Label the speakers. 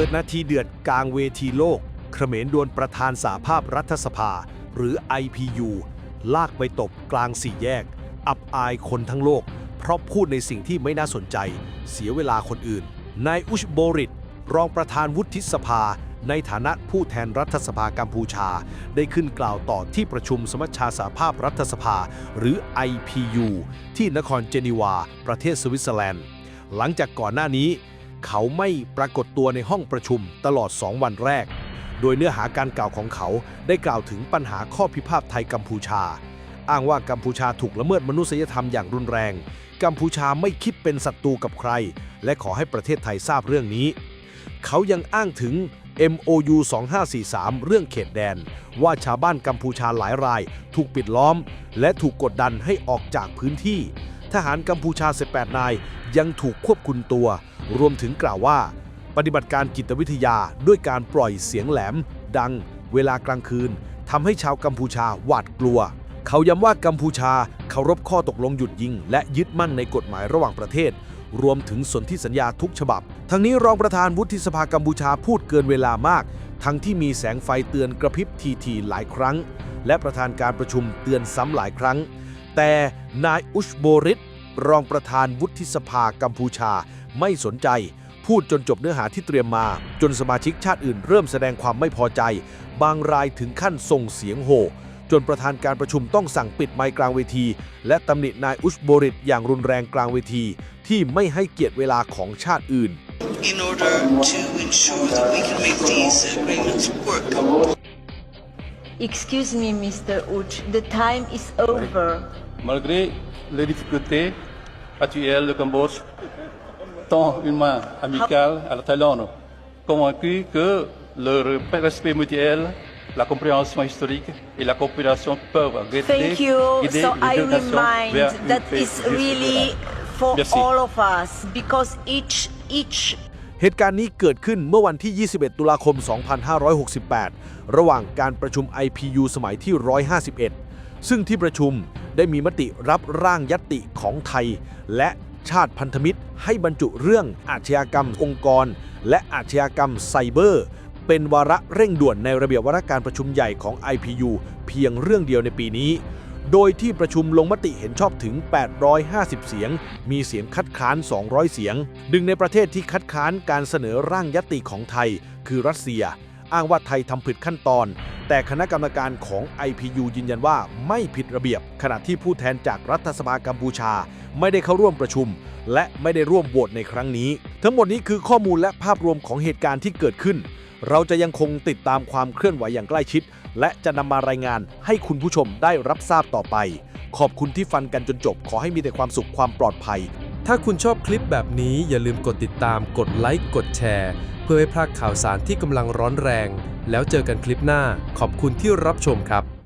Speaker 1: ปิดนาทีเดือดกลางเวทีโลกเขมรดวลประธานสาภาพรัฐสภา หรือ IPU ลากไปตบกลางสี่แยก อับอายคนทั้งโลก เพราะพูดในสิ่งที่ไม่น่าสนใจ เสียเวลาคนอื่น นายอุชโบริต รองประธานวุฒิสภา ในฐานะผู้แทนรัฐสภากัมพูชา ได้ขึ้นกล่าวต่อที่ประชุมสมัชชาสาภาพรัฐสภา หรือ IPU ที่นครเจนีวา ประเทศสวิตเซอร์แลนด์ หลังจากก่อนหน้านี้ เขาไม่ปรากฏตัวในห้องประชุมตลอด 2 วันแรก โดยเนื้อหาการกล่าวของเขาได้กล่าวถึงปัญหาข้อพิพาทไทยกัมพูชา อ้างว่ากัมพูชาถูกละเมิดมนุษยธรรมอย่างรุนแรง กัมพูชาไม่คิดเป็นศัตรูกับใคร และขอให้ประเทศไทยทราบเรื่องนี้ เขายังอ้างถึง MOU 2543 เรื่องเขตแดน ว่าชาวบ้านกัมพูชาหลายราย ถูกปิดล้อม และถูกกดดันให้ออกจากพื้นที่ ทหารกัมพูชา 18 นายยังถูกควบคุมตัว รวมถึงกล่าวว่า ปฏิบัติการจิตวิทยาด้วยการปล่อยเสียงแหลม ดัง เวลากลางคืนทำให้ชาวกัมพูชาหวาดกลัว เขาย้ำว่ากัมพูชาเคารพข้อตกลงหยุดยิง และยึดมั่นในกฎหมายระหว่างประเทศ รวมถึงสนธิสัญญาทุกฉบับ ทั้งนี้รองประธานวุฒิสภากัมพูชาพูดเกินเวลามาก ทั้งที่มีแสงไฟเตือนกระพริบทีๆหลายครั้ง และประธานการประชุมเตือนซ้ำหลายครั้ง แต่นายอุชโบริตรองประธานวุฒิสภากัมพูชา ไม่สนใจ พูดจนจบเนื้อหาที่เตรียมมา จนสมาชิกชาติอื่นเริ่มแสดงความไม่พอใจ บางรายถึงขั้นส่งเสียงโห่จนประธานการประชุมต้องสั่งปิดไมค์กลางเวที และตำหนินายอุชโบริตอย่างรุนแรงกลางเวที ที่ไม่ให้เกียรติเวลาของชาติอื่น
Speaker 2: in order to ensure that we can make these agreements work.
Speaker 3: Excuse me, Mr. Uch, the time is over.
Speaker 4: Malgré les difficultés actuelles, le Cambodge tend une main amicale à la Thaïlande, convaincu que le respect mutuel, la compréhension historique et la coopération peuvent guider,
Speaker 3: Thank you.
Speaker 4: guider
Speaker 3: So
Speaker 4: les
Speaker 3: I
Speaker 4: deux nations
Speaker 3: remind
Speaker 4: vers une
Speaker 3: that
Speaker 4: paix
Speaker 3: is
Speaker 4: juste et
Speaker 3: really
Speaker 4: durable.
Speaker 3: for
Speaker 4: Merci.
Speaker 3: all of us because each each
Speaker 1: เหตุการณ์นี้เกิดขึ้นเมื่อวันที่ 21 ตุลาคม 2568 ระหว่างการประชุม IPU สมัยที่ 151 ซึ่งที่ประชุมได้มีมติรับร่างยัตติของไทย และ ชาติพันธมิตร ให้บรรจุเรื่องอาชญากรรมองค์กร และอาชญากรรมไซเบอร์ เป็นวาระเร่งด่วนในระเบียบวาระการประชุมใหญ่ของ IPU เพียงเรื่องเดียวในปีนี้ โดยที่ประชุมลงมติเห็นชอบถึง 850 เสียง มีเสียงคัดค้าน 200 เสียงหนึ่งในประเทศที่คัดค้านการเสนอร่างยติของไทย คือรัสเซีย อ้างว่าไทยทำผิดขั้นตอนแต่คณะกรรมการของ IPU ยืนยันว่าไม่ผิดระเบียบ ขณะที่ผู้แทนจากรัฐสภากัมพูชา ไม่ได้เข้าร่วมประชุม และไม่ได้ร่วมโหวตในครั้งนี้ ทั้งหมดนี้คือข้อมูลและภาพรวมของเหตุการณ์ที่เกิดขึ้น เราจะยังคงติดตามความเคลื่อนไหวอย่างใกล้ชิด และจะนำมารายงานให้คุณผู้ชมได้รับทราบต่อไป ขอบคุณที่ฟังกันจนจบ ขอให้มีแต่ความสุขความปลอดภัย
Speaker 5: ถ้าคุณชอบคลิปแบบนี้อย่าลืมกดติดตาม กดไลค์ กดแชร์ เพื่อไม่พลาดข่าวสารที่กำลังร้อนแรง แล้วเจอกันคลิปหน้า ขอบคุณที่รับชมครับ